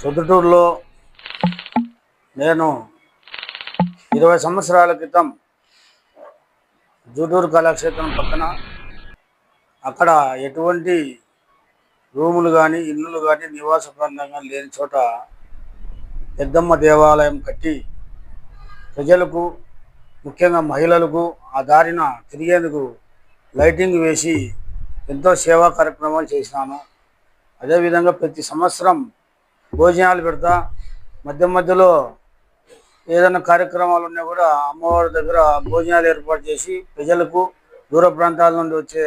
సొద్దుటూరులో నేను ఇరవై సంవత్సరాల క్రితం జూటూరు కళాక్షేత్రం పక్కన అక్కడ ఎటువంటి రూములు కానీ ఇల్లులు కానీ నివాస ప్రాంతంగా లేని చోట పెద్దమ్మ దేవాలయం కట్టి ప్రజలకు ముఖ్యంగా మహిళలకు ఆ దారిన తిరిగేందుకు లైటింగ్ వేసి ఎంతో సేవా కార్యక్రమాలు చేసినాను అదేవిధంగా ప్రతి సంవత్సరం భోజనాలు పెడతా. మధ్య మధ్యలో ఏదైనా కార్యక్రమాలు ఉన్నా కూడా అమ్మవారి దగ్గర భోజనాలు ఏర్పాటు చేసి ప్రజలకు దూర ప్రాంతాల నుండి వచ్చే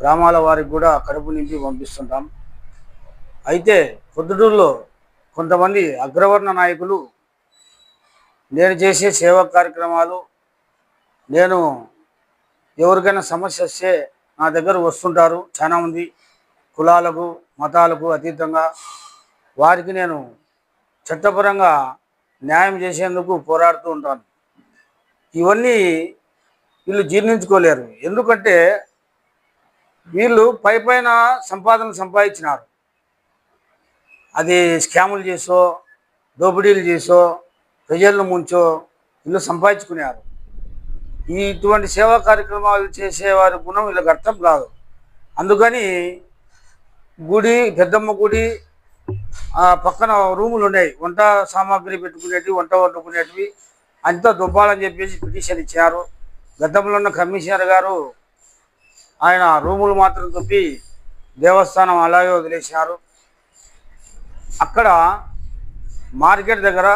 గ్రామాల వారికి కూడా కడుపు నింపి పంపిస్తుంటాం. అయితే పొద్దుటూరులో కొంతమంది అగ్రవర్ణ నాయకులు నేను చేసే సేవా కార్యక్రమాలు నేను ఎవరికైనా సమస్య వస్తే నా దగ్గర వస్తుంటారు. చాలామంది కులాలకు మతాలకు అతీతంగా వారికి నేను చట్టపరంగా న్యాయం చేసేందుకు పోరాడుతూ ఉంటాను. ఇవన్నీ వీళ్ళు జీర్ణించుకోలేరు. ఎందుకంటే వీళ్ళు పై పైన సంపాదన సంపాదించినారు. అది స్కాములు చేసో దోపిడీలు చేసో ప్రజలను ముంచో వీళ్ళు సంపాదించుకున్నారు ఈ ఇటువంటి సేవా కార్యక్రమాలు చేసేవారి గుణం వీళ్ళకి అర్థం కాదు. అందుకని గుడి పెద్దమ్మ గుడి ఆ పక్కన రూములు ఉన్నాయి. వంట సామాగ్రి పెట్టుకునేటివి వంట వండుకునేటివి. అంతా దుబ్బాలని చెప్పేసి పిటిషన్ ఇచ్చారు. గతంలో ఉన్న కమిషనర్ గారు ఆయన రూములు మాత్రం దుబ్బి దేవస్థానం అలాగే వదిలేశారు. అక్కడ మార్కెట్ దగ్గర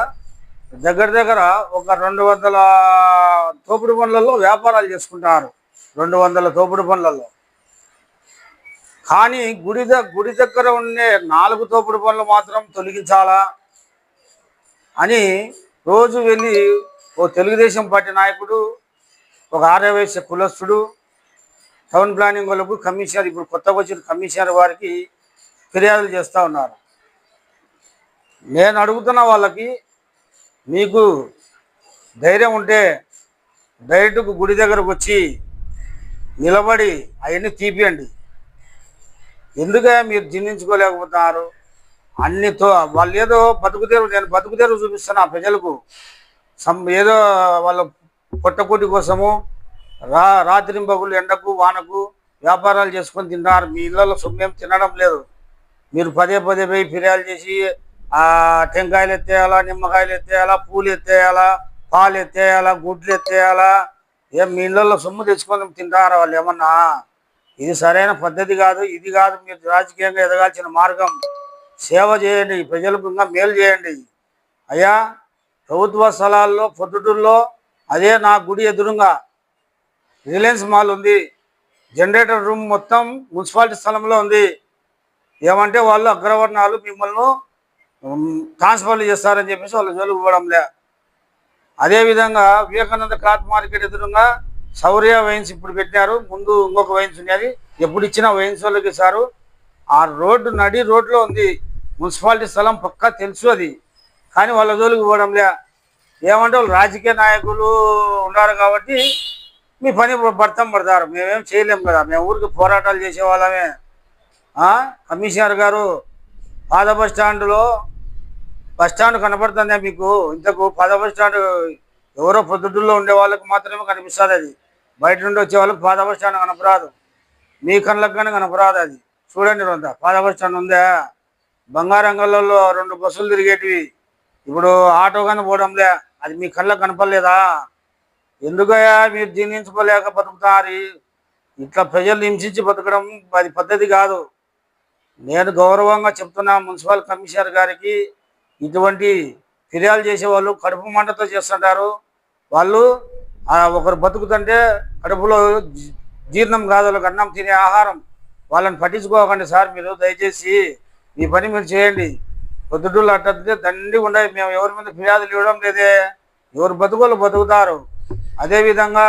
దగ్గర దగ్గర ఒక రెండు వందల తోపుడు పనులలో వ్యాపారాలు చేసుకుంటారు. రెండు వందల తోపుడు పనులలో కానీ గుడి గుడి దగ్గర ఉండే నాలుగు తోపుడు పనులు మాత్రం తొలగించాలా? అని రోజు వెళ్ళి ఓ తెలుగుదేశం పార్టీ నాయకుడు ఒక ఆర్యవేశ కులస్తుడు టౌన్ ప్లానింగ్ వాళ్ళకు కమిషనర్ ఇప్పుడు కొత్తగా వచ్చిన కమిషనర్ వారికి ఫిర్యాదులు చేస్తూ ఉన్నారు. నేను అడుగుతున్న వాళ్ళకి మీకు ధైర్యం ఉంటే డైరెక్ట్కు గుడి దగ్గరకు వచ్చి నిలబడి అవన్నీ తీపియండి. ఎందుకే మీరు జీర్ణించుకోలేకపోతున్నారు అన్నితో వాళ్ళు ఏదో బతుకుదేరు నేను బతుకుదేరు చూపిస్తున్నా ప్రజలకు. సం ఏదో వాళ్ళ పొట్టకూటి కోసము రా రాత్రి పగులు ఎండకు వానకు వ్యాపారాలు చేసుకొని తింటారు మీ ఇళ్ళలో సొమ్మేం తినడం లేదు. మీరు పదే పదే పోయి ఫిర్యాదు చేసి టెంకాయలు ఎత్తేయాలా నిమ్మకాయలు ఎత్తేయాలా పూలు ఎత్తేయాలా పాలు ఎత్తేయాలా గుడ్లు ఎత్తేయాలా ఏం మీ ఇళ్ళల్లో సొమ్ము తెచ్చుకొని తింటారా వాళ్ళు ఏమన్నా? ఇది సరైన పద్ధతి కాదు ఇది కాదు మీరు రాజకీయంగా ఎదగాల్సిన మార్గం. సేవ చేయండి ప్రజలకు ఇంకా మేలు చేయండి. అయ్యా ప్రభుత్వ స్థలాల్లో పొద్దుటూరులో అదే నా గుడి ఎదురుగా రిలయన్స్ మాల్ ఉంది. జనరేటర్ రూమ్ మొత్తం మున్సిపాలిటీ స్థలంలో ఉంది. ఏమంటే వాళ్ళు అగ్రవర్ణాలు మిమ్మల్ని ట్రాన్స్ఫర్లు చేస్తారని చెప్పేసి వాళ్ళు జోలికి పోవడంలే. అదేవిధంగా వివేకానంద క్లాత్ మార్కెట్ ఎదురుగా శౌర్య వైన్స్ ఇప్పుడు పెట్టినారు ముందు ఇంకొక వైన్స్ ఉన్నది ఎప్పుడు ఇచ్చినా వైన్స్ వాళ్ళకి ఇస్తారు ఆ రోడ్డు నడి రోడ్లో ఉంది. మున్సిపాలిటీ స్థలం పక్కా తెలుసు అది. కానీ వాళ్ళ జోలికి పోవడంలే. ఏమంటే వాళ్ళు రాజకీయ నాయకులు ఉన్నారు కాబట్టి మీ పని భర్తం పడతారు. మేమేం చేయలేము కదా. మేము ఊరికి పోరాటాలు చేసే వాళ్ళమే. కమిషనర్ గారు పాద బస్ స్టాండ్లో బస్ స్టాండ్ కనపడుతుందా మీకు? ఇంతకు పాద బస్ స్టాండ్ ఎవరో పొద్దుటూరులో ఉండే వాళ్ళకి మాత్రమే కనిపిస్తుంది అది. బయట నుండి వచ్చే వాళ్ళకి పాత కనపరాదు. మీ కళ్ళకు కానీ కనపరాదు అది. చూడండి రొంత పాత స్టాండ్ ఉందా? బంగారంగల్లో రెండు బస్సులు తిరిగేటివి. ఇప్పుడు ఆటో కానీ పోవడంలే అది మీ కళ్ళకు కనపడలేదా? ఎందుకయ్యా మీరు జీర్ణించుకోలేక బతుకుతారు? ఇట్లా ప్రజలు హింసించి బతకడం అది పద్ధతి కాదు. నేను గౌరవంగా చెప్తున్నా మున్సిపల్ కమిషనర్ గారికి ఇటువంటి ఫిర్యాదు చేసేవాళ్ళు కడుపు మంటతో చేస్తుంటారు. వాళ్ళు ఒకరు బతుకుతుంటే కడుపులో జీ- జీర్ణం కాదు వాళ్ళకి అన్నం తినే ఆహారం వాళ్ళని పట్టించుకోకండి సార్ మీరు దయచేసి మీ పని మీరు చేయండి. పొద్దుటూళ్ళు అట్టే దండి ఉండాలి మేము ఎవరి మీద ఫిర్యాదులు ఇవ్వడం లేదే. ఎవరు బతుకోళ్ళు బతుకుతారు. అదేవిధంగా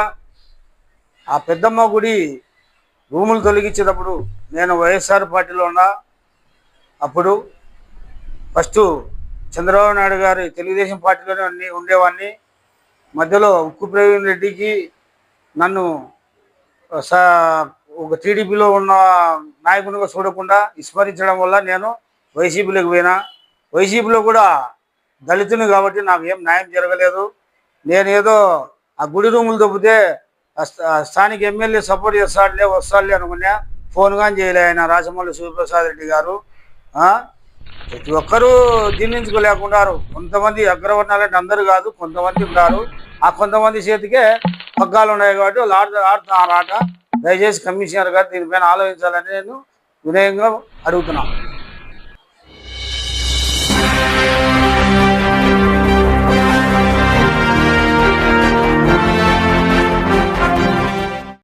ఆ పెద్దమ్మ గుడి రూములు తొలగించేటప్పుడు నేను వైఎస్ఆర్ పార్టీలో ఉన్నా అప్పుడు ఫస్ట్ చంద్రబాబు నాయుడు గారి తెలుగుదేశం పార్టీలోనే ఉండేవాడిని మధ్యలో ఉక్కు ప్రవీణ్ రెడ్డికి నన్ను స- ఒక టీడీపీలో ఉన్న నాయకునిగా చూడకుండా విస్మరించడం వల్ల నేను వైసీపీలోకి పోయినా. వైసీపీలో కూడా దళితుని కాబట్టి నాకు ఏం న్యాయం జరగలేదు. నేను ఏదో ఆ గుడి రూములు తప్పితే స్థానిక ఎమ్మెల్యే సపోర్ట్ చేస్తాడులే వస్తాడులే అనుకున్నా. ఫోన్ కానీ చేయలే ఆయన రాజమౌళి శివప్రసాద్ రెడ్డి గారు. ప్రతి ఒక్కరూ జీర్ణించుకోలేకున్నారు కొంతమంది అగ్రవర్ణాలంటే అందరూ కాదు కొంతమంది ఉన్నారు. ఆ కొంతమంది చేతికే పగ్గాలు ఉన్నాయి కాబట్టి వాళ్ళు ఆడుతూ ఆడుతున్నారు ఆట దయచేసి కమిషనర్ గారు దీనిపైన ఆలోచించాలని నేను వినయంగా అడుగుతున్నాను.